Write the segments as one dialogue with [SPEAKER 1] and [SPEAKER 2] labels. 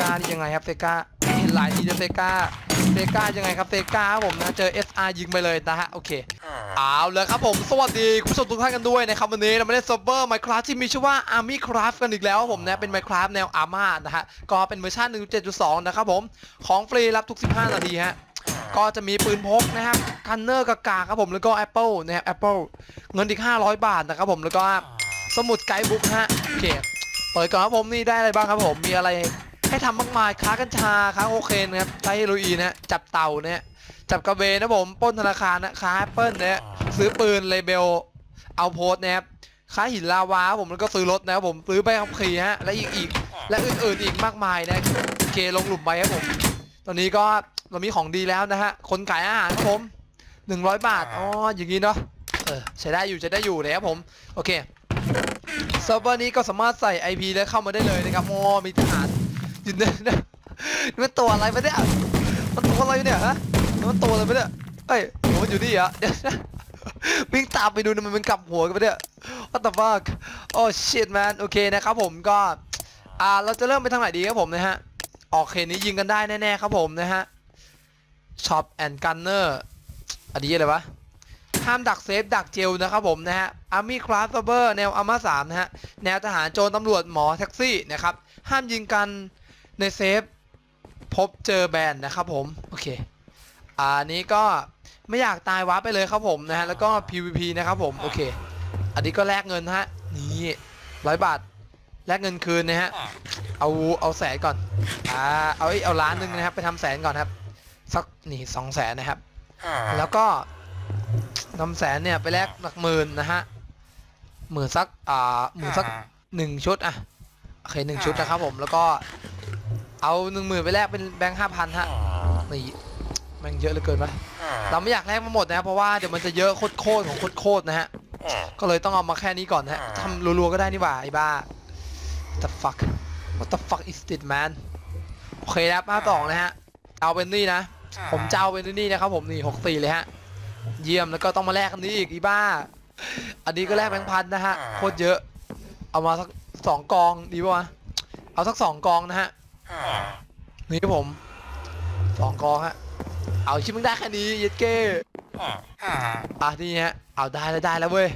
[SPEAKER 1] กานี่ยังไงครับเซกาเห็นหลายทีจะเซกาเซกายังไงครับเซกาครับผมนะเจอ SR ยิงไปเลยนะฮะโอเคเอาเลยครับผมสวัสดีคุณผู้ชมทุกท่านกันด้วยนะครับวันนี้เรามาเล่นเซิร์ฟเวอร์ Minecraft ที่มีชื่อว่า Army Craft กันอีกแล้วครับผมนะเป็น Minecraft แนว Arma นะฮะก็เป็นเวอร์ชัน1.7.2 นะครับผมของฟรีรับทุก 15 นาทีฮะก็จะมีปืนพกนะครับกันเนอร์กากาครับผมแล้วก็ Apple นะครับ Apple เงินอีก 500 บาทนะครับผมแล้วก็สมุดไกด์บุ๊กฮะโอเคเปิดก่อนครับผมนี่ได้อะไรบ้างครับผมมีอะไร ให้ทำมากมายค้ากัญชาค้าโคเคนนะครับไตรเฮโรอีนนะฮะจับเต่าเนี่ยจับกระเบนนะผมปล้นธนาคารนะค้าแอปเปิลเนี่ยซื้อปืนเลเบลเอาโพสนะครับค้าหินลาวาครับผมแล้วก็ซื้อรถนะครับผมซื้อใบขับขี่ฮะและอีกอีกและอื่นๆอีกมากมายนะโอเคลงหลุมไปครับผม ตอนนี้ก็เรามีของดีแล้วนะฮะคนขายอาหารครับผม100บาทอ๋ออย่างนี้เนาะเออใช้ได้อยู่ใช้ได้อยู่เลยครับผมโอเคเซิร์ฟเวอร์นี้ก็สามารถใส่ IP แล้วเข้ามาได้เลยนะครับโอ้มีทหาร ยืนเดินนะนี่มันตัวอะไรมาเนี่ยมันตัวอะไรเนี่ยฮะนี่มันตัวอะไรมาเนี่ยเอ้ยโหมันอยู่นี่อเดี๋ยวนะวิ่งตามไปดูนะมันมันกลับหัวกันไปเนี่ย what the fuck โอ้ shit man โอเคนะครับผมก็อ่าเราจะเริ่มไปทางไหนดีครับผมนะฮะออกเขตนี้ยิงกันได้แน่ๆครับผมนะฮะ Shop and Gunner อันนี้อะไรวะห้ามดักเซฟดักเจลนะครับผมนะฮะ Army Craft Server แนวอาม่าสามนะฮะแนวทหารโจรตำรวจหมอแท็กซี่นะครับห้ามยิงกัน ในเซฟพบเจอแบนนะครับผม โอเค อันนี้ก็ไม่อยากตายว้าไปเลยครับผมนะฮะ แล้วก็ PVP นะครับผม โอเค อันนี้ก็แลกเงินฮะ นี่ร้อยบาท แลกเงินคืนนะฮะ เอาเอาแสนก่อน อ่า เอาเอ้ยเอาล้านหนึ่งนะครับ ไปทำแสนก่อนครับ สักนี่สองแสนนะครับ แล้วก็นำแสนเนี่ยไปแลกหลักหมื่นนะฮะ หมื่นสัก อ่า หมื่นสักหนึ่งชุดอะ โอเคหนึ่งชุดนะครับผม แล้วก็ เอาหนึ่งหมื่นไปแลกเป็นแบงค์ห้าพันฮะนี่แม่งเยอะเหลือเกินปะเราไม่อยากแลกมาหมดนะครับเพราะว่าเดี๋ยวมันจะเยอะโคตรโคตรของโคตรโคตรนะฮะก็เลยต้องเอามาแค่นี้ก่อนนะฮะทำรัวๆก็ได้นี่หว่าไอ้บ้า What the fuck What the fuck is this man โอเคครับมาต่อนะฮะเอาเป็นนี่นะ ผมจะเอาเป็นนี่นะครับผมนี่หกสี่เลยฮะเยี่ยมแล้วก็ต้องมาแลกกันนี้อีกอีบ้า อันนี้ก็แลกแบงค์พันนะฮะโคตรเยอะ เอามาสักสองกองดีป่าวะเอาสักสองกองนะฮะ นี่ครับผมสองกองฮะ เอาชิมึงได้แค่นี้เย็ดเก้อะนี่ฮะ เอาได้แล้วได้แล้วเว้ย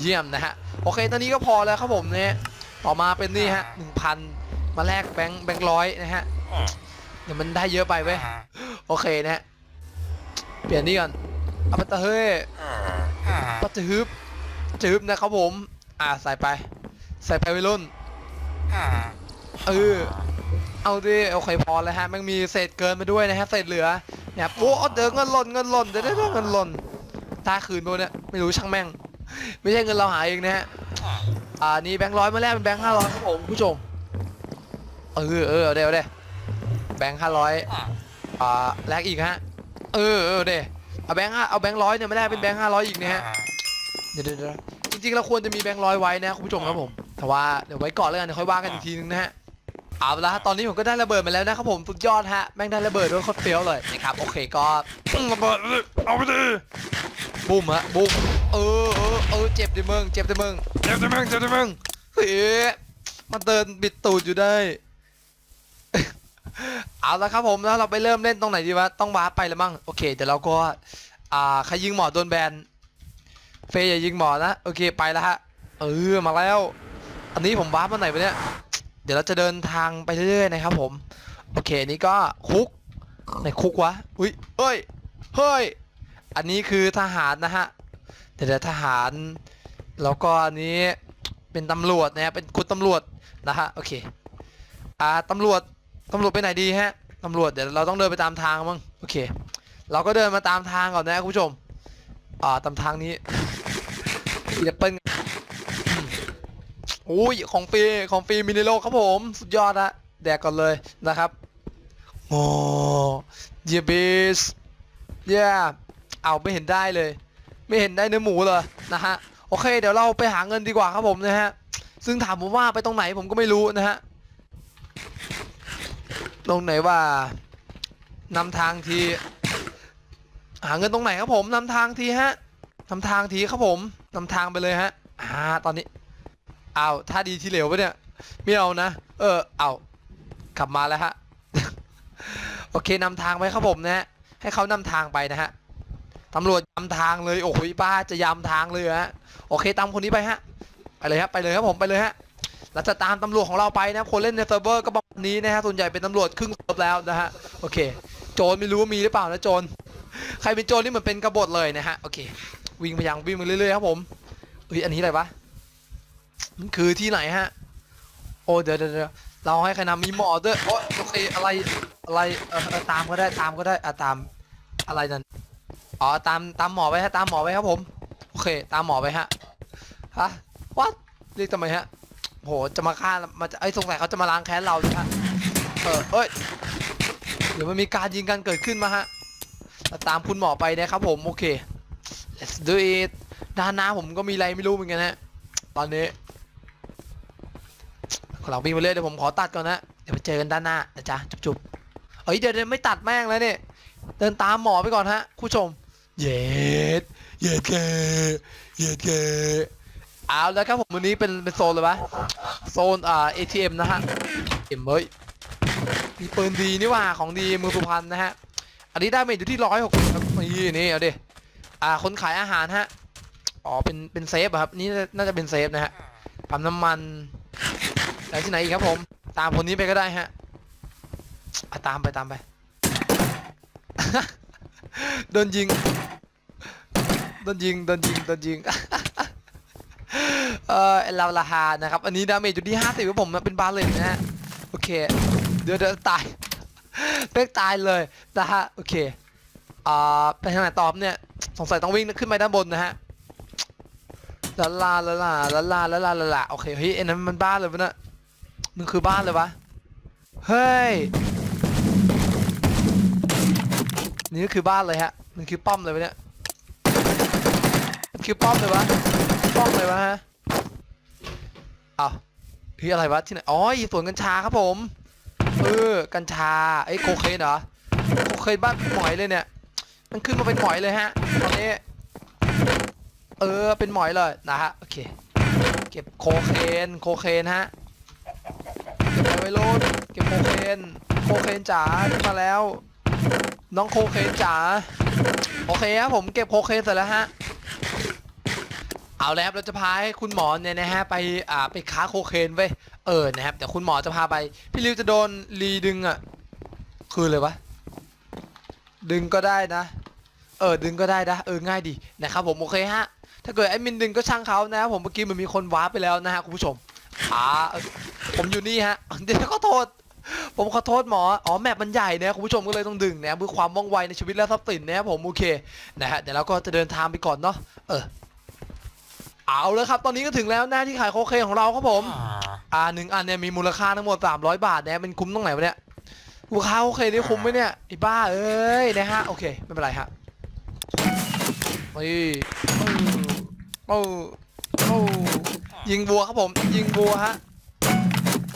[SPEAKER 1] เยี่ยมนะฮะ โอเค ตอนนี้ก็พอแล้วครับผมเนี่ยต่อมาเป็นนี่ฮะหนึ่งพันมาแลกแบงค์แบงค์ร้อยนะฮะ เดี๋ยวมันได้เยอะไปเว้ย โอเคนะฮะ เปลี่ยนนี่ก่อนเอาปัตตะเฮ้ยปัตตะฮึบจะฮึบนะครับผม อ่าใส่ไป ใส่ไปวัยรุ่น เออ เอาดิโอเคพอแล้วฮะแมันมีเศษเกินมาด้วยนะฮะเศษเหลือเนี่ยโอ้เดี๋ยวเงินหล่นเงินหล่นเดี๋ยวเดี๋ยวเงินหล่นตาคืนโดนเนี่ยไม่รู้ช่างแม่ง ไม่ใช่เงินเราหายเองนะฮะอ่านี่แบงค์ร้อยมาแลกเป็นแบงค์ห้าร้อยครับผมผู้ชมเออเออเอาเดี๋ยวเดี๋ยวแบงค์ห้าร้อยอ่าแลกอีกฮะเออเออเดเอาแบงค์ห้าเอาแบงค์ร้อยเนี่ยไม่ได้เป็นแบงค์ห้าร้อยอีกนะฮะเดี๋ยวเดี๋ยวเดี๋ยวจริงๆเราควรจะมีแบงค์ร้อยไว้นะคุณผู้ชมครับผมแต่ว่าเดี๋ยวไว้ก่อนแล้วกันเดี๋ยวค่อยว่ากันอีกทีนึงนะฮะ เอาละฮะตอนนี้ผมก็ได้ระเบิดมาแล้วนะครับผมสุดยอดฮะแม่งได้ระเบิดด้วยโคตรเฟี้ยวเลยนะครับโอเคก็ระเบิดเอาไปดิบูมฮะบูมเออเออเออเจ็บดิมึงเจ็บดิมึงเจ็บดิมึงเจ็บดิมึงเฮ้ยมันเดินบิดตูดอยู่ได้เอาละครับผมแล้วเราไปเริ่มเล่นตรงไหนดีวะต้องวาร์ปไปแล้วมั้งโอเคเดี๋ยวเราก็อ่าใครยิงหมอโดนแบนเฟยอย่ายิงหมอนะโอเคไปแล้วฮะเออมาแล้ว อันนี้ผมวาร์ปมาไหนวะเนี่ย เดี๋ยวเราจะเดินทางไปเรื่อยๆนะครับผม โอเคนี้ก็คุกในคุกวะ อุ้ยเอ้ย เฮ้ย อันนี้คือทหารนะฮะ เดี๋ยวทหาร แล้วก็อันนี้เป็นตำรวจนะฮะเป็นคุณตำรวจนะฮะ โอเค อ่าตำรวจตำรวจไปไหนดีฮะตำรวจเดี๋ยวเราต้องเดินไปตามทางมั้ง โอเค เราก็เดินมาตามทางก่อนนะคุณผู้ชม อ่าตามทางนี้อีแอปเปิ้ล อ้ยของฟรีของฟรีมินิโลครับผมสุดยอดนะแดกก่อนเลยนะครับโอ้เยเบสเย่เอาไม่เห็นได้เลย ไม่เห็นได้เนื้อหมูเลยนะฮะโอเค เดี๋ยวเราไปหาเงินดีกว่าครับผมนะฮะซึ่งถามผมว่าไปตรงไหนผมก็ไม่รู้นะฮะตรงไหนว่านำทางที หาเงินตรงไหนครับผมนำทางทีฮะนำทางทีครับผมนำทางไปเลยฮะอ่าตอนนี้ อ้าวถ้าดีที่เหลวปะเนี่ยไม่เอานะ เออเอาขับมาแล้วฮะ โอเคนำทางไปครับผมนะฮะให้เขานำทางไปนะฮะตำรวจยำทางเลยโอ้โหป้าจะยำทางเลยฮะโอเคตามคนนี้ไปฮะไปเลยครับไปเลยครับผมไปเลยฮะเราจะตามตำรวจของเราไปนะคนเล่นในเซิร์ฟเวอร์ก็ประมาณนี้นะฮะส่วนใหญ่เป็นตำรวจครึ่งเซิร์ฟแล้วนะฮะโอเค โจรไม่รู้ว่ามีหรือเปล่านะโจรใครเป็นโจรนี่เหมือนเป็นกบฏเลยนะฮะโอเค วิ่งไปยังวิ่งไปเรื่อยๆครับผมเฮ้ยอันนี้อะไรวะ มันคือที่ไหนฮะ โอ้เดี๋ยวเดี๋ยวเราให้ใครนำมีหมอด้วยโอ้โอเคอะไรอะไรเออตามก็ได้ตามก็ได้อะตามอะไรนั่นอ๋อตามตามหมอไปฮะตามหมอไปครับผมโอเค ตามหมอไปฮะฮะวัดเรียกทำไมฮะโหจะมาฆ่ามาจะไอ้สงสัยเขาจะมาล้างแค้นเราใช่ฮะเออเอ้ยเดี๋ยวมันมีการยิงกันเกิดขึ้นมาฮะาตามคุณหมอไปนะครับผมโอเค let's do it ด้านหน้าผมก็มีอะไรไม่รู้เหมือนกันฮะ ตอนนี้เราวิ่งไปเรื่อยเดี๋ยวผมขอตัดก่อนนะเดี๋ยวไปเจอกันด้านหน้านะจ๊ะจุบๆเอ้ยเดี๋ยวเดี๋ยวไม่ตัดแม่งแล้วเนี่ยเดินตามหมอไปก่อนฮะคุณผู้ชม เย็ดเย็ดเกเย็ดเกเอาแล้วครับผมวันนี้เป็นเป็นโซนเลยวะโซนอ่า ATM นะฮะเอ็มเฮ้ยมีปืนดีนี่ว่าของดีมือสุพรรณนะฮะ อันนี้ได้เมจอยู่ที่ร้อยหกครับนี่นี่เอาดิอ่าคนขายอาหารฮะ อ๋อเป็นเป็นเซฟอะครับ นี่น่าจะเป็นเซฟนะฮะปั๊มน้ำมันแล้วที่ไหนอีกครับผม ตามคนนี้ไปก็ได้ฮะอะตามไปตามไป โดนยิง โดนยิง โดนยิง โดนยิง เออลาลาฮานะครับ อันนี้ดาเมจอยู่ที่ห้าสิบครับผมเป็นบาเลนนะฮะ โอเค เดี๋ยวเดี๋ยวตาย เป๊กตายเลยนะฮะ โอเค อ่า ไปทางไหนตอบเนี่ย สงสัยต้องวิ่งขึ้นไปด้านบนนะฮะ ลาลาลาลาลาลาลาลาลาลาโอเคเฮ้ยไอ้นั้นมันบ้านเลยวะเนี่ยมันคือบ้านเลยวะเฮ้ยนี่ก็คือบ้านเลยฮะมันคือป้อมเลยวะเนี่ยมันคือป้อมเลยวะป้อมเลยวะฮะอ้าวพี่อะไรวะที่ไหนอ๋ออีสวนกัญชาครับผมเออกัญชาไอ้โคเคนเหรอโคเคนบ้านหมอยเลยเนี่ยมันขึ้นมาเป็นหมอยเลยฮะตอนนี้ เออเป็นหมอยเลยนะฮะโอเคเก็บโคเคนโคเคนฮะเก็บไปไว้โลดเก็บโคเคนโคเคนจ๋าขึ้นมาแล้ว น้องโคเคนจ๋าโอเคครับผมเก็บโคเคนเสร็จแล้วฮะเอาแล้วครับเราจะพาให้คุณหมอเนี่ยนะฮะไปอ่าไปค้าโคเคนไว้เออนะครับแต่คุณหมอจะพาไป พี่ริวจะโดนรีดึงอะคือเลยวะดึงก็ได้นะ เออดึงก็ได้นะเออง่ายดีนะครับผมโอเคฮะถ้าเกิดแอดมินดึงก็ช่างเขานะครับผมเมื่อกี้มันมีคนว้าร์ปไปแล้วนะฮะคุณผู้ชมอ่าเออผมอยู่นี่ฮะเดี๋ยวขอโทษ ผมขอโทษหมออ๋อแมปมันใหญ่นะคุณผู้ชมก็เลยต้องดึงนะเพื่อความว่องไวในชีวิตและทรัพย์สินนะครับผมโอเคนะฮะเดี๋ยวเราก็จะเดินทางไปก่อนเนาะเออเอาเลยครับ ตอนนี้ก็ถึงแล้วหน้าที่ขายโคเคนของเราครับผม อ่าหนึ่งอันเนี่ยมีมูลค่าทั้งหมด 300 บาทนะมันคุ้มตรงไหนวะเนี่ยลูกค้าโอเคนี่คุ้มไหมเนี่ยไอ้บ้าเอ้ยนะฮะโอเคไม่เป็นไรฮะ นี่โอ้โอ้ยิงวัวครับผม ยิงวัวฮะ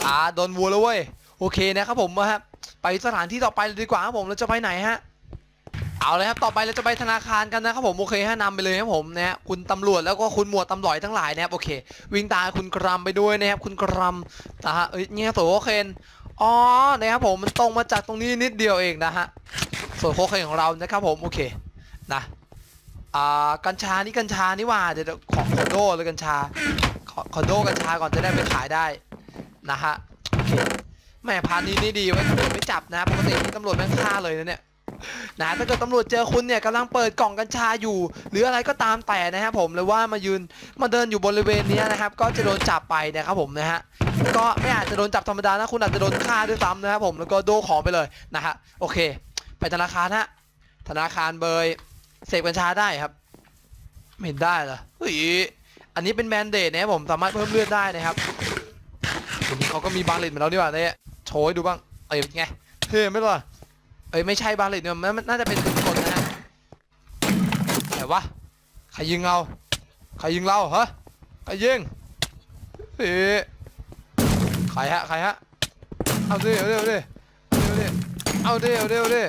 [SPEAKER 1] อ่าโดนวัวแล้วเว้ยโอเคนะครับผมฮะไปสถานที่ต่อไปเลยดีกว่าครับผมเราจะไปไหนฮะเอาเลยครับต่อไปเราจะไปธนาคารกันนะครับผมโอเคฮะนำไปเลยครับผมนะฮะคุณตำรวจแล้วก็คุณหมวดตำรวจทั้งหลายนะครับโอเค วิ่งตามคุณกรัมไปด้วยนะครับคุณกรัมนะฮะเอ้ยเนี่ยโสโคเคนอ๋อนะครับผมมันตรงมาจากตรงนี้นิดเดียวเองนะฮะส่วนโคเคนของเรานะครับผมโอเคนะ อ่ากัญชานี่กัญชานี่หว่าเดี๋ยวขอขอนโดเลยกัญชาขอขอโดกัญชาก่อนจะได้ไปขายได้นะฮะโอเคแม่พานนี้นี่ดีไว้ตำรวจไม่จับนะปกตินี่ตำรวจแม่งฆ่าเลยนะเนี่ยนะถ้าเกิดตำรวจเจอคุณเนี่ยกำลังเปิดกล่องกัญชาอยู่ หรืออะไรก็ตามแต่นะครับผมหรือว่ามายืนมาเดินอยู่บริเวณนี้นะครับ ก็จะโดนจับไปนะครับผมนะฮะก็ไม่อาจจะโดนจับธรรมดานะคุณอาจจะโดนฆ่าด้วยซ้ำนะครับผมแล้วก็โดของไปเลยนะฮะโอเค ไปธนาคารฮะธนาคารเบย เสพกัญชาได้ครับไม่เห็นได้เหรอเฮ้ยอันนี้เป็นแมนเดตนะครับผมสามารถเพิ่มเลือดได้นะครับทีนี้เขาก็มีบาร์เลตเหมือนเราดีกว่าเนี่ยโชว์ให้ดูบ้างเอ้ยไงเท่ไหมล่ะเอ้ยไม่ใช่บาร์เลตเนี่ยมันน่าจะเป็นคนนะฮะไหนวะใครยิงเราใครยิงเราฮะใครยิงเฮ้ยใครฮะใครฮะเอาดิเอาดิเอาดิเอาดิเอาดิเอาดิเอาดิ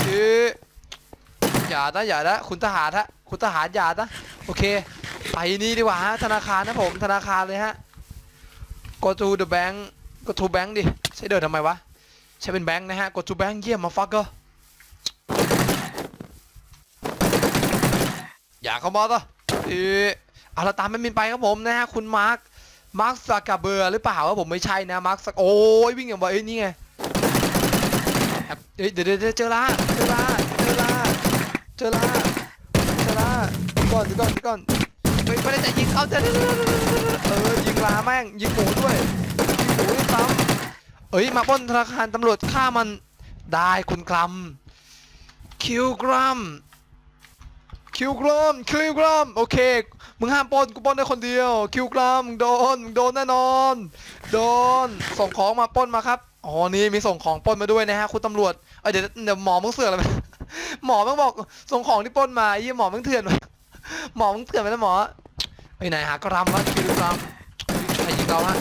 [SPEAKER 1] เออย่านะอย่านะคุณทหารฮะคุณทหารอย่านะโอเค ไปนี่ดีกว่าฮะธนาคารนะผมธนาคารเลยฮะ go to the bank go to bank ดิใช้เดินทำไมวะใช้เป็นแบงค์นะฮะ go to bank เยี่ยมมาฟักเกอร์อย่าเข้ามาต่อเออเอาละตามแม่มินไปครับผมนะฮะคุณมาร์คมาร์คซากาเบอร์หรือเปล่าครับผมไม่ใช่นะมาร์คสักโอ้ยวิ่งอย่างว่าเอ้ยนี่ไง แอบเอ้ยเดี๋ยวเดี๋ยวเดี๋ยวเจอละเจอละเจอละเจอละเจอละก่อนก่อนก่อนเฮ้ยไม่ได้จะยิงเขาจะเออยิงลาแม่งยิงหมูด้วยยิงหมูด้วยซ้ำเอ้ยมาปล้นธนาคารตำรวจฆ่ามันได้คุณกรัมคิวกรัมคิวกรัมคิวกรัมโอเคมึงห้ามป้นกูป้นได้คนเดียว คิวกรัมโดนมึงโดนแน่นอน โดนส่งของมาป้นมาครับ อ๋อนี่มีส่งของปล้นมาด้วยนะฮะคุณตำรวจเอ้ยเดี๋ยวเดี๋ยวหมอมึงเสือกอะไรไปหมอมึงบอกส่งของที่ปล้นมาไอ้เหี้ยหมอมึงเถื่อนวะหมอมึงเถื่อนไปแล้วหมอไปไหนหากรัมวะคิวกรัมใครยิงเราฮะ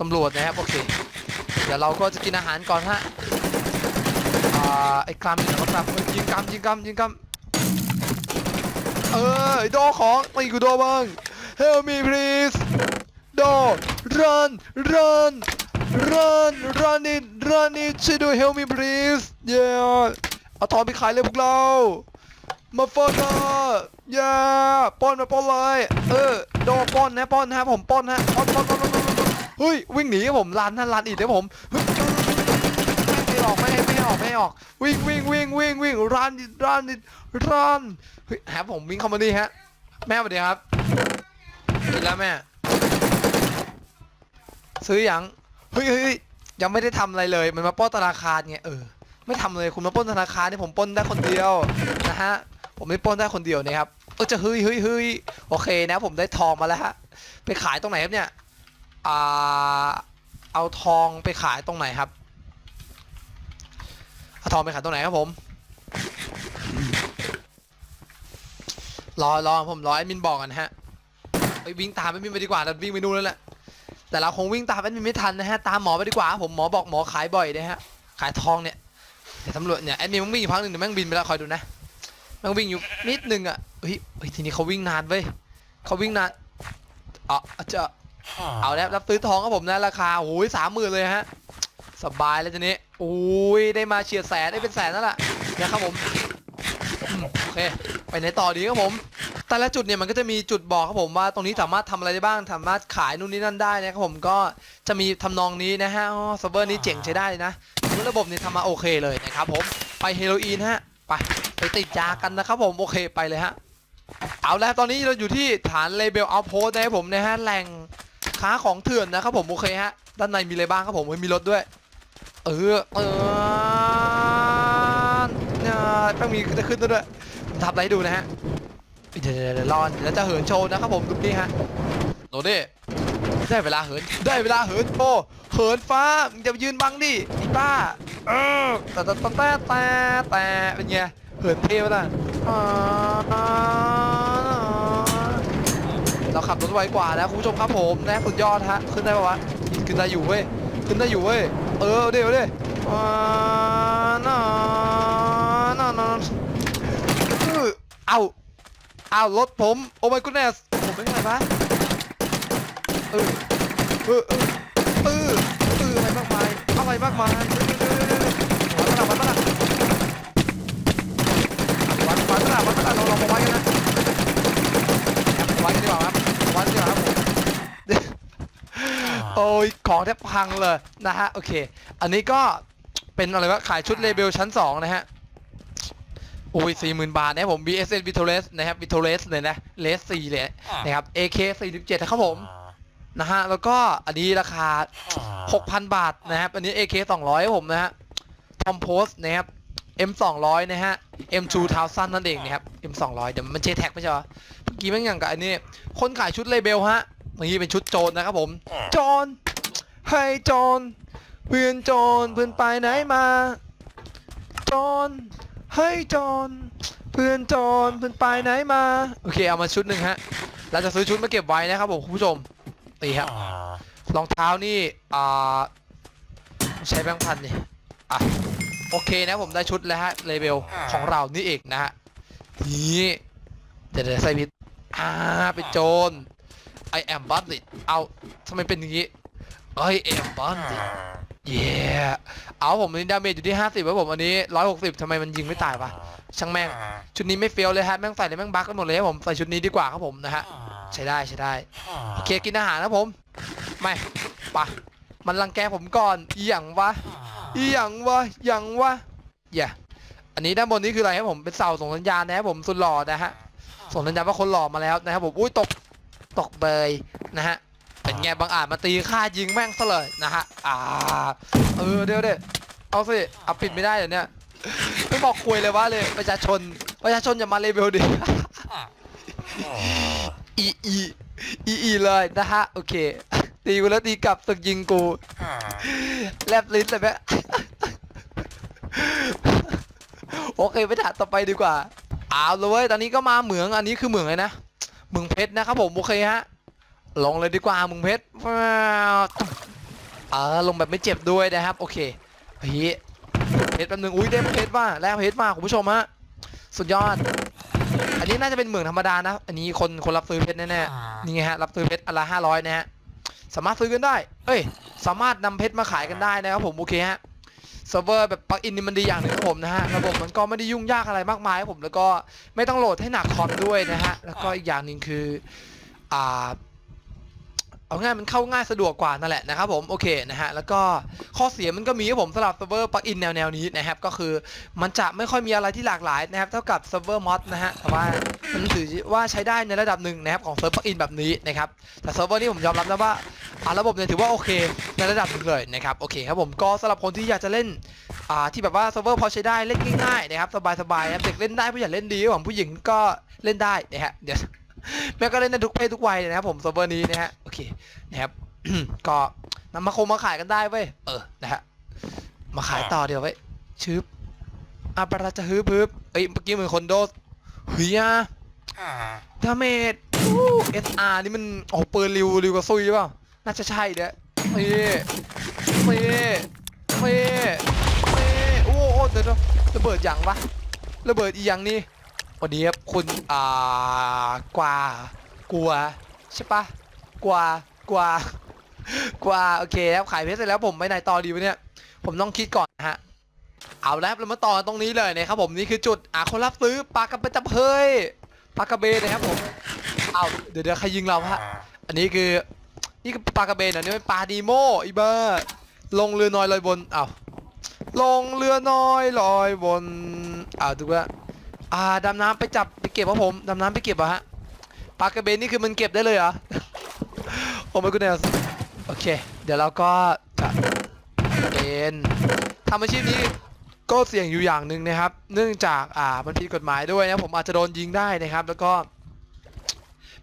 [SPEAKER 1] ตำรวจนะครับโอเคเดี๋ยวเราก็จะกินอาหารก่อนฮะอ่าไอ้กรัมอยู่ไหนวะกรัมเฮ้ยยิงกรัมยิงกรัมยิงกรัมเออไอ้โดของตีกูโดบ้าง Help me please โด run run run run it run it ช่วยด้วย Help me please yeah เอาทองไปขายเลยพวกเรา มาฟอดอะ yeah ปล้นมาปล้นเลยเออโดปล้นนะปล้นนะผมปล้นฮะปล้นปนปล้นปนปล้นปล้นเฮ้ยวิ่งหนีครับผมลันนะลันอีกเดี๋ยวผมเฮ้ยไม่ให้ออกไม่ให้ไม่ให้ออกไม่ให้ออก วิ่งวิ่งวิ่งวิ่งวิ่ง run it run it run เฮ้ยแฮปผมวิ่งเข้ามานี่ฮะ แม่สวัสดีครับกินแล้วแม่ ซื้ออยังเฮ้ยเฮ้ยยังไม่ได้ทำอะไรเลย มันมาปล้นธนาคารไงเออ ไม่ทำเลยคุณมาปล้นธนาคารนี่ผมปล้นได้คนเดียวนะฮะผมไม่ปล้นได้คนเดียวนะครับเออจะเฮ้ยเฮ้ยเฮ้ยโอเคนะ ผมได้ทองมาแล้วฮะไปขายตรงไหนครับเนี่ยอ่าเอาทองไปขายตรงไหนครับเอาทองไปขายตรงไหนครับผมรอรอผมรอแอดมินบอกกันฮะไปวิ่งตามแอดมินไปดีกว่าแต่วิ่งไปนู่นแล้วแหละ แต่เราคงวิ่งตามแอดมินไม่ทันนะฮะตามหมอไปดีกว่าผมหมอบอกหมอขายบ่อยนะฮะขายทองเนี่ยแต่ตำรวจเนี่ยแอดมินมันวิ่งอยู่พักหนึ่งเดี๋ยวแม่งบินไปแล้วคอยดูนะแม่งวิ่งอยู่นิดนึงอะเฮ้ยเฮ้ยทีนี้เขาวิ่งนานเว้ยเขาวิ่งนานอ๋อจะเอาแล้วรับซื้อทองครับผมนะราคาโอ้ยสามหมื่นเลยฮะสบายแล้วทีนี้โอ้ยได้มาเฉียดแสนได้เป็นแสนนั่นแหละนะครับผมโอเคไปไหนต่อดีครับผม แต่ละจุดเนี่ยมันก็จะมีจุดบอกครับผมว่าตรงนี้สามารถทำอะไรได้บ้างสามารถขายนู่นนี่นั่นได้นะครับผมก็จะมีทำนองนี้นะฮะอ๋อเซิร์ฟเวอร์นี้เจ๋งใช้ได้นะระบบเนี้ทำมาโอเคเลยนะครับผมไปเฮโรอีนฮะไปไปติดยากันนะครับผมโอเคไปเลยฮะเอาแล้วตอนนี้เราอยู่ที่ฐานเลเบลเอาโพสนะครับผมนะฮะแหล่งค้าของเถื่อนนะครับผมโอเคฮะด้านในมีอะไรบ้างครับผมเฮ้ยมีรถด้วย เออเออเนี่ยต้องมีจะขึ้นด้วยทำอะไรให้ดูนะฮะ เดี๋ยวเดี๋ยวเดี๋ยวรอแล้วจะเหินโชว์นะครับผมดูนี่ฮะโหลดดิได้เวลาเหินได้เวลาเหินโอ้เหินฟ้ามึงจะยืนบังดิไอ้บ้าเออแต่แต่แต่แต่แต่เป็นไงเหินเท่ปะล่ะอ่าเราขับรถไวกว่านะคุณผู้ชมครับผมนะสุดยอดฮะขึ้นได้ปะวะขึ้นได้อยู่เว้ยขึ้นได้อยู่เว้ยเออเอาดี๋ยวเดี๋ยวอ่าน่าน่าน่าเออเอ้าเอารถผม โอ้ my goodness ผมเป็นไงปะเออเออเออเออเอออะไรมากมายอะไรมากมายเดี๋ยวเดี๋ยวเดี๋ยวเดี๋ยววัดมาละวัดมาละวัดมาละวัดเราเรามาวัดกันนะวัดกันดีกว่าครับวัดกันดีกว่าครับผมโอ้ยของแทบพังเลยนะฮะโอเค อันนี้ก็เป็นอะไรวะขายชุดเลเบลชั้น 2 นะฮะ โอ้ยสี่หมื่นบาทนะครับผม BSN v i t o r e s นะครับ v i t o r e s เลยนะเลสสี่เลยนะครับ AK 47นะครับผมนะฮะแล้วก็อันนี้ราคา6,000บาทนะครับอันนี้ AK 200ครับผมนะฮะ Tom Post นะครับ M 200นะฮะ M 2000นั่นเองนะครับ M 200เดี๋ยวมันเชแท็กไม่ใช่เหรอเมื่อกี้แม่งอย่างกับอันนี้ คนขายชุดเลเบลฮะเมื่อกี้เป็นชุดโจรนะครับผมโจรให้โจรเพื่อนโจรเพื่อนไปไหนมาโจร ให้โจรเพื่อนโจรเพื่อนไปไหนมา โอเคเอามาชุดหนึ่งฮะเราจะซื้อชุดมาเก็บไว้นะครับผมคุณผู้ชมนี่ครับรองเท้านี่อ่าใช้แบงค์พันนี่อะโอเคนะผมได้ชุดแล้วฮะเลเบลของเรานี่เองนะฮะนี่เดี๋ยวเดี๋ยวใส่ผิดอ่าเป็นโจร I am bandit เอาทำไมเป็นอย่างงี้ I am bandit เย้เอาผมอันนี้ดาเมจอยู่ที่ 50แล้วผมอันนี้ 160ทำไมมันยิงไม่ตายวะช่างแม่ง ชุดนี้ไม่เฟี้ยวเลยฮะแม่งใส่เลยแม่งบั๊กกันหมดเลยครับผมใส่ชุดนี้ดีกว่าครับผมนะฮะใช้ได้ใช้ได้โอเคกินอาหารนะผมไม่ปะมันรังแกผมก่อนอีหยังวะอีหยังวะหยังวะอย่าอันนี้ด้านบนนี้คืออะไรครับผมเป็นเสาส่งสัญญาณนะครับผมสุดหล่อนะฮะส่งสัญญาณว่าคนหล่อมาแล้วนะครับผมอุ้ยตกตกเบยนะฮะ เป็นไงบางอาจมาตีค่ายิงแม่งซะเลยนะฮะ อ่า เออเดี๋ยวเดี๋ยวเอาสิเอาปิดไม่ได้เดี๋ยวเนี้ยไม่บอกคุยเลยว่าเลยประชาชนประชาชนอย่ามาเลเวลดิอีอีอีอีเลยนะฮะโอเค ตีกูแล้วตีกลับสึกยิงกูแลบลิ้นเลยแม่โอเคไปถามต่อไปดีกว่าเอาวเลยตอนนี้ก็มาเหมืองอันนี้คือเหมืองเลยนะเหมืองเพชรนะครับผมโอเคฮะ ลงเลยดีกว่ามืองเพชรเออลงแบบไม่เจ็บด้วยนะครับ โอเคเฮ้ยเพชรแป๊บนึงอุ้ยได้เพชรว่าแลกเพชรมาคุณผู้ชมฮะสุดยอด อันนี้น่าจะเป็นเหมืองธรรมดานะ อันนี้คนคนรับซื้อเพชรแน่ๆนี่ไงฮะรับซื้อเพชรอันละห้าร้อยนะฮะสามารถซื้อกันได้ เอ้ย สามารถนำเพชรมาขายกันได้นะครับผมโอเคฮะเซิร์ฟเวอร์แบบปลั๊กอินนี่มันดีอย่างหนึ่งผมนะฮะระบบมันก็ไม่ได้ยุ่งยากอะไรมากมายผมแล้วก็ไม่ต้องโหลดให้หนักคอมด้วยนะฮะแล้วก็อีกอย่างหนึ่งคืออ่า เอาง่ายมันเข้าง่ายสะดวกกว่านั่นแหละนะครับผมโอเคนะฮะแล้วก็ข้อเสียมันก็มีครับผมสำหรับเซิร์ฟเวอร์ปลั๊กอินแนวแนวนี้นะครับก็คือมันจะไม่ค่อยมีอะไรที่หลากหลายนะครับเท่ากับเซิร์ฟเวอร์มอดนะฮะแต่ว่ามันถือว่าใช้ได้ในระดับหนึ่งนะครับของเซิร์ฟปลั๊กอินแบบนี้นะครับแต่เซิร์ฟเวอร์นี้ผมยอมรับนะว่าอ่าระบบเนี่ยถือว่าโอเคในระดับหนึ่งเลยนะครับโอเคครับผมก็สำหรับคนที่อยากจะเล่นอ่าที่แบบว่าเซิร์ฟเวอร์พอใช้ได้เล่นง่ายๆนะครับสบายๆนะเด็กเล่นได้ผู้ใหญ่เล่นดีผมผู้หญิงก็เล่นได้นะฮะเดี๋ยว แม่ก็เล่นได้ทุกเพศทุกวัยเลยนะครับผมเซิร์ฟเวอร์นี้นะฮะโอเคนะครับ ก็นำมาคงมาขายกันได้เว้ยเออนะฮะมาขายต่อเดี๋ยวไว้ยชืบอาปราจะฮึบฮึบเอ้ยเมื่อกี้เหมือนคนโดสเฮียดาเมจเอสอาร์นี่มันโอ้ปืนริวริวกับซุยเปล่าน่าจะใช่เด้อเม่เม่เม่เม่โอ้โหเดี๋ยวระเบิดอย่างวะระเบิดอีหยังนี่ วันนี้ครับคุณอ่ากวากลัวใช่ปะกวากวากวาโอเคครับขายเพชรเสร็จแล้วผมไปไหนต่อดีวะเนี่ยผมต้องคิดก่อนนะฮะเอาแล้วเรามาต่อตรงนี้เลยนะครับผมนี่คือจุดอะคนรับซื้อปลากระเบนตะเพยปลากระเบนนะครับผมเอาเดี๋ยวเดี๋ยวใครยิงเราฮะอันนี้คือนี่คือปลากระเบนอันนี้เป็นปลาดีโมอีเบอร์ลงเรือน้อยลอยบนเอาลงเรือน้อยลอยบนเอาดูว่า อ่าดำน้ำไปจับไปเก็บวะผมดำน้ำไปเก็บวะฮะปลากระเบนนี่คือมันเก็บได้เลยเหรอ โอ้ไม่กูเนี่ยโอเค เดี๋ยวเราก็จะเป็นทำอาชีพนี้ก็เสี่ยงอยู่อย่างหนึ่งนะครับ เนื่องจากอ่ามันผิดกฎหมายด้วยนะผมอาจจะโดนยิงได้นะครับ แล้วก็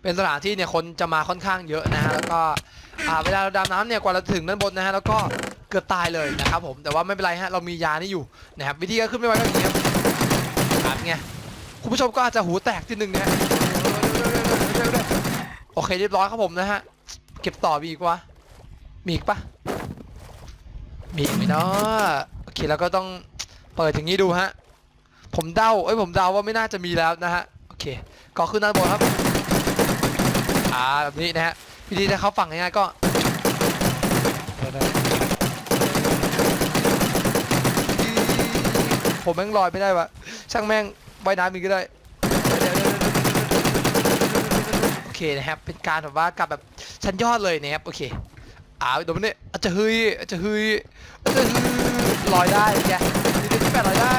[SPEAKER 1] เป็นสถานที่เนี่ยคนจะมาค่อนข้างเยอะนะฮะแล้วก็อ่าเวลาเราดำน้ำเนี่ยกว่าเราถึงด้านบนนะฮะแล้วก็เกือบตายเลยนะครับผมแต่ว่าไม่เป็นไรฮะเรามียานี่อยู่นะครับวิธีการขึ้นไม่ไหวก็อย่างนี้ครับครับไง คุณผู้ชมก็อาจจะหูแตกทีหนึ่งนะฮะโอเคเรียบร้อยครับผมนะฮะ เก็บต่อมีอีกวะมีอีกปะมีอีกไหมเนาะโอเคแล้วก็ต้องเปิดอย่างนี้ดูฮะ ผมเดาเอ้ยผมเดาว่าไม่น่าจะมีแล้วนะฮะ โอเคก็ขึ้นด้านบนครับ อ่าแบบนี้นะฮะวิธีจะเข้าฝั่งง่ายๆก็ผมแม่งลอยไม่ได้วะช่างแม่ง ว่ายน้ำมีก็ได้โอเคนะครับเป็นการแบบว่ากลับแบบชั้นยอดเลยนะครับโอเคอ่าเดี๋ยวมันเนี่ยอาจจะเฮ้ยอาจจะเฮ้ยอาจจะเฮ้ยลอยได้แกนี่ที่แปดลอยได้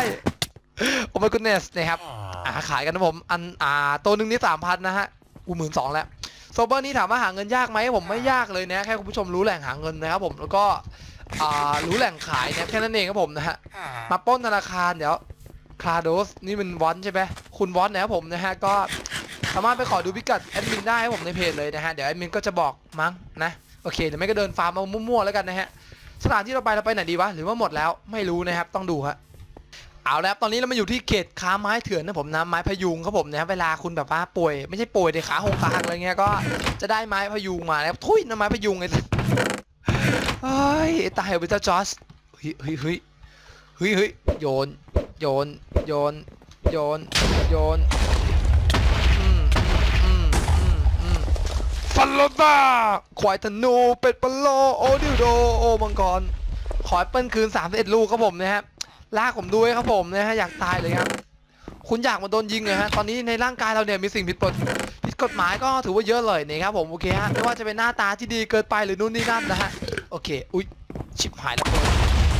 [SPEAKER 1] โอ้ my goodness นะครับอ่าขายกันนะผมอันอ่าตัวหนึ่งนี่สามพันนะฮะกูหมื่นสองแล้วโซเบอร์นี้ถามว่าหาเงินยากไหมผมไม่ยากเลยนะแค่คุณผู้ชมรู้แหล่งหาเงินนะครับผมแล้วก็อารู้แหล่งขายนะแค่นั้นเองครับผมนะฮะมาป้นธนาคารเดี๋ยว คลาโดสนี่มันวอนใช่ไหมคุณวอนนะครับผมนะฮะก็สามารถไปขอดูพิกัดแอดมินได้ครับผมในเพจเลยนะฮะเดี๋ยวแอดมินก็จะบอกมั้งนะโอเคเดี๋ยวไม่ก็เดินฟาร์มเอามั่วๆแล้วกันนะฮะสถานที่เราไปเราไปไหนดีวะหรือว่าหมดแล้วไม่รู้นะครับต้องดูฮะเอาแล้วตอนนี้เรามาอยู่ที่เขตค้าไม้เถื่อนนะผมนะไม้พยุงครับผมนะเวลาคุณแบบว่าป่วย ไม่ใช่ป่วยเดี๋ยวขาหงขาหักอะไรเงี้ยก็จะได้ไม้พยุงมาแล้วทุยนะไม้พยุงไอ้เฮ้ยตายเหรอเจ้าจอสเฮ้ยเฮ้ยเฮ้ยเฮ้ยโยน โยน โยน โยน โยนอืมอืมอืมอืมฟฟันโลต้าควายธนู เป็ดปลโล โอดิวโด โอมังกร ขอแอปเปิ้ลคืน31ลูกครับผมนะฮะลากผมด้วยครับผมนะฮะ อยากตายเลยครับ คุณอยากมาโดนยิงเลยฮะ ตอนนี้ในร่างกายเราเนี่ยมีสิ่งผิดกฎผิดกฎหมายก็ถือว่าเยอะเลยนะครับผม โอเคฮะ ไม่ว่าจะเป็นหน้าตาที่ดีเกินไปหรือนู่นนี่นั่นนะฮะ โอเค อุ้ยชิบหายแล้วเลย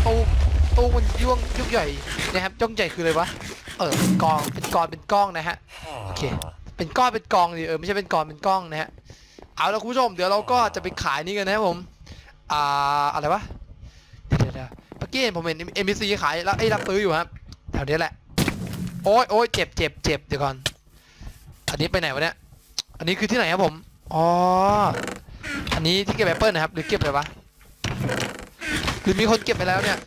[SPEAKER 1] ตู้ม ตู้มันย่วงยุกใหญ่นะครับจ้องใหญ่คืออะไรวะเออเป็นกองเป็นกอนเป็นกล้องนะฮะโอเคเป็นก้อนเป็นกองดิเออไม่ใช่เป็นกอนเป็นกล้องนะฮะเอาละคุณผู้ชมเดี๋ยวเราก็จะไปขายนี่กันนะครับผมอ่าอะไรวะเดี๋ยวเดี๋ยวเมื่อกี้ผมเห็นเอ็มบีซีขายแล้วไอ้รับซื้ออยู่ครับแถวนี้แหละโอ้ยโอ้ยเจ็บเจ็บเจ็บเดี๋ยวก่อนอันนี้ไปไหนวะเนี่ยอันนี้คือที่ไหนครับผมอ๋ออันนี้ที่เก็บแอปเปิลนะครับหรือเก็บอะไรวะหรือมีคนเก็บไปแล้วเนี่ย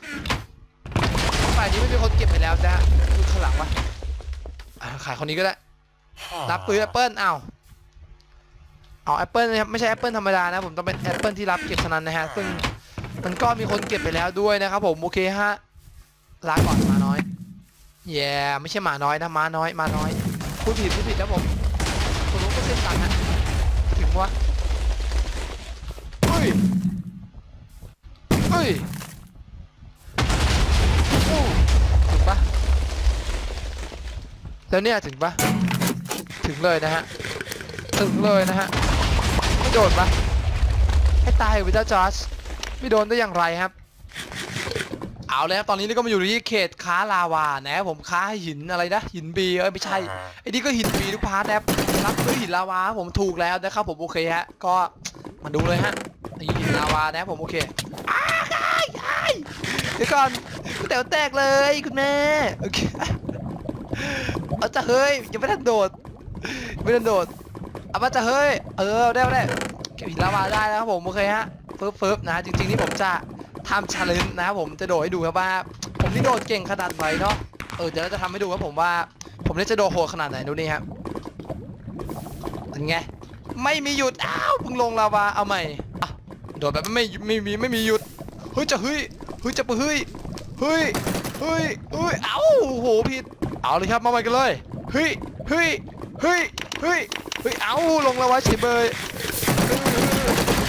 [SPEAKER 1] ฝ่ายนี้ไม่มีคนเก็บไปแล้วนะฮะดูข้างหลังวะอะขายคนนี้ก็ได้รับซื้อแอปเปิลอ้าวเอาแอปเปิลนะครับไม่ใช่แอปเปิลธรรมดานะผมต้องเป็นแอปเปิลที่รับเก็บเท่านั้นนะฮะซึ่งมันก็มีคนเก็บไปแล้วด้วยนะครับผมโอเคฮะลาก่อนหมาน้อยแย่ไม่ใช่หมาน้อยนะม้าน้อยม้าน้อยพูดผิดพูดผิดแล้วผมคุณรู้ก็เส้นกันฮะถึงวะ แล้วเนี่ยถึงปะถึงเลยนะฮะ ถึงเลยนะฮะ ไม่โดนปะให้ตายไปเจ้าจอร์จไม่โดนได้อย่างไรครับ เอาเลยครับตอนนี้นี่ก็มาอยู่ที่เขตค้าลาวานะครับผมค้าหินอะไรนะ หินบีเอ้ยไม่ใช่ไอ้นี่ก็หินบีทุกพาร์ทนะครับรับซื้อหินลาวาผมถูกแล้วนะครับผมโอเคฮะ ก็มาดูเลยฮะหินลาวานะครับผมโอเคอ้ายอ้ยัยเดี๋ยวก่อนก๋วยเตี๋ยวแตกเลยคุณแม่โอเค เอาจะเฮ้ยยังไม่ทันโดดไม่ทันโดดเอามาจะเฮ้ยเออได้ได้เก็บหินลาวาได้นะครับผมโอเคฮะเฟึบฟึบนะจริงๆนี่ผมจะทำชาเลนจ์นะครับผมจะโดดให้ดูครับว่า ผมนี่โดดเก่งขนาดไหนเนาะเออเดี๋ยวเราจะทำให้ดูครับผมว่า ผมนี่จะโดดโหดขนาดไหนดูนี่ครับเป็นไงไม่มีหยุดอ้าวเพิ่งลงลาวาเอาใหม่อะโดดแบบไม่ไม่มีไม่มีหยุดเฮ้ยจะเฮ้ยเฮ้ยจะปะเฮ้ยเฮ้ยเฮ้ยเฮ้ยเอ้าโหผิด เอาเลยครับมาใหม่กันเลยเฮ้ยเฮ้ยเฮ้ยเฮ้ยเฮ้ยเอ้าลงลาวาเฉยเบย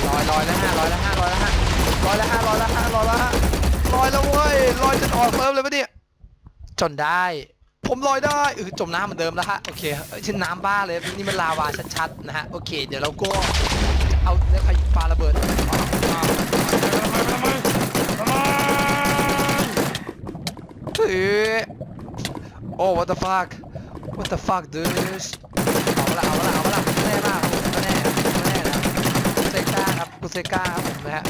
[SPEAKER 1] ลอยลอยแล้วฮะลอยแล้วฮะลอยแล้วฮะลอยแล้วฮะลอยแล้วฮะลอยแล้วฮะลอยแล้วเว้ยลอยจนออกเซิร์ฟเลยปะเนี่ยจนได้ ผมลอยได้เออจมน้ำเหมือนเดิมแล้วฮะโอเคเอ้ยชิ้นน้ำบ้าเลยนี่มันลาวาชัดๆนะฮะโอเค เดี๋ยวเราก็เอาแล้วใครปาระเบิดอ๋อเฮ้ยโอ้ what the fuck what the fuck dude เอาละเอาละเอาละแน่มากแน่แน่นะกูเซก้าครับกูเซก้าครับผมนะฮะ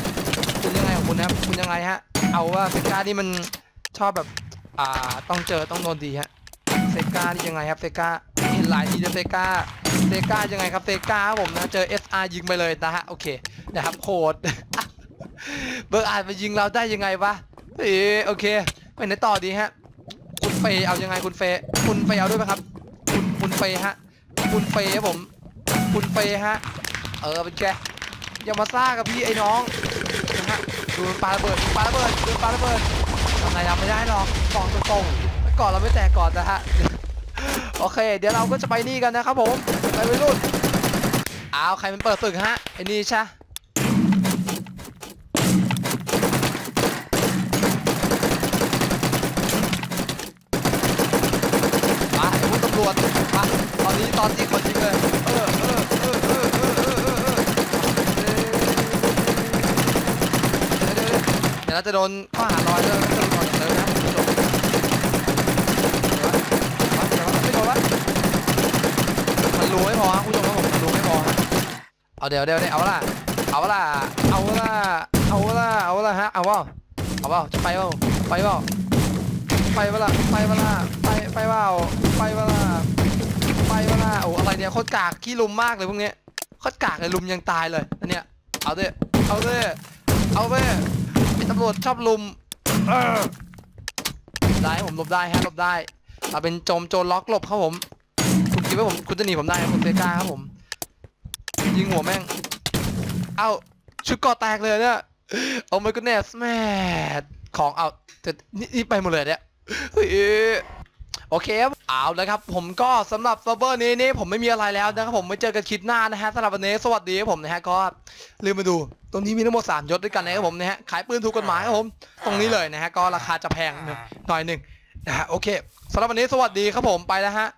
[SPEAKER 1] คุณยังไงของคุณนะครับคุณยังไงฮะเอาว่าเซกานี่มันชอบแบบอ่าต้องเจอต้องโดนดีฮะเซกานี่ยังไงครับเซกาเห็นหลายทีจะเซกาเซกายังไงครับเซกาผมนะเจอ SR ยิงไปเลยนะฮะโอเคนะครับโคดเบอร์อาจมายิงเราได้ยังไงวะเออโอเคไปไหนต่อดีฮะ เฟยเอายังไงคุณเฟย์คุณเฟยเอาด้วยไหมครับ คุณคุณเฟย์ฮะ คุณเฟย์ครับผม คุณเฟย์ฮะ เออเป็นแกอย่ามาซ่ากับพี่ไอ้น้องนะฮะดูมันปาระเบิดปลาระเบิดดูปลาระเบิดทำอะไรเราไม่ได้หรอกบอกตรงๆก่อนเราไม่แตกก่อนนะฮะโอเค เดี๋ยวเราก็จะไปนี่กันนะครับผมไปวัยรุ่นอ้าวใครมันเปิดศึกฮะไอ้นี่ใช่มาไอ้พวกตำรวจ มาตอนนี้ตอนที่คนยิงเลยเออเออเออเออเออเออเออเออเดี๋ยวเราจะโดนข้อหาลอยเรื่องเรื่องก่อนเติมนะคุณผู้ชมเดี๋ยวเดี๋ยวไม่โดนวะมันรู้ไม่พอฮะคุณผู้ชมครับผมมันรู้ไม่พอฮะเอาเดี๋ยวเดี๋ยวเดี๋ยวเอาละเอาละเอาละเอาละเอาละฮะเอาว่าเอาว่าจะไปเปล่าไปเปล่าไปเปล่าไปเปล่าไปว่าไปเปล่าไปเปล่า โอ้อะไรเนี่ยโคตรกากขี้ลุมมากเลยพวกเนี้ยโคตรกากเลยลุมยังตายเลยอันเนี้ยเอาดิเอาดิเอาดิมีตำรวจชอบลุมเออได้ผมหลบได้ฮะหลบได้เราเป็นโจมโจรล็อกหลบครับผมคุณคิดว่าผมคุณจะหนีผมได้ไหมคุณเซก้าครับผม ยิงหัวแม่ง เอ้าชุดกอแตกเลยเนี่ยโอ้ my goodness แม่ของเอาแต่นี่นี่ไปหมดเลยเนี่ยเฮ้ย โอเคครับเอาแล้วครับ ผมก็สำหรับเซิร์ฟเวอร์นี้นี่ผมไม่มีอะไรแล้วนะครับผมไม่เจอกันคลิปหน้านะฮะสำหรับวันนี้สวัสดีครับผมนะฮะก็ลืมมาดู ตรงนี้มีทั้งหมด3ยศด้วยกันนะครับผมนะฮะขายปืนถูกกฎหมายครับผมตรงนี้เลยนะฮะก็ราคาจะแพงหน่อยหนึ่งนะฮะโอเคสำหรับวันนี้สวัสดีครับผมไปแล้วฮะ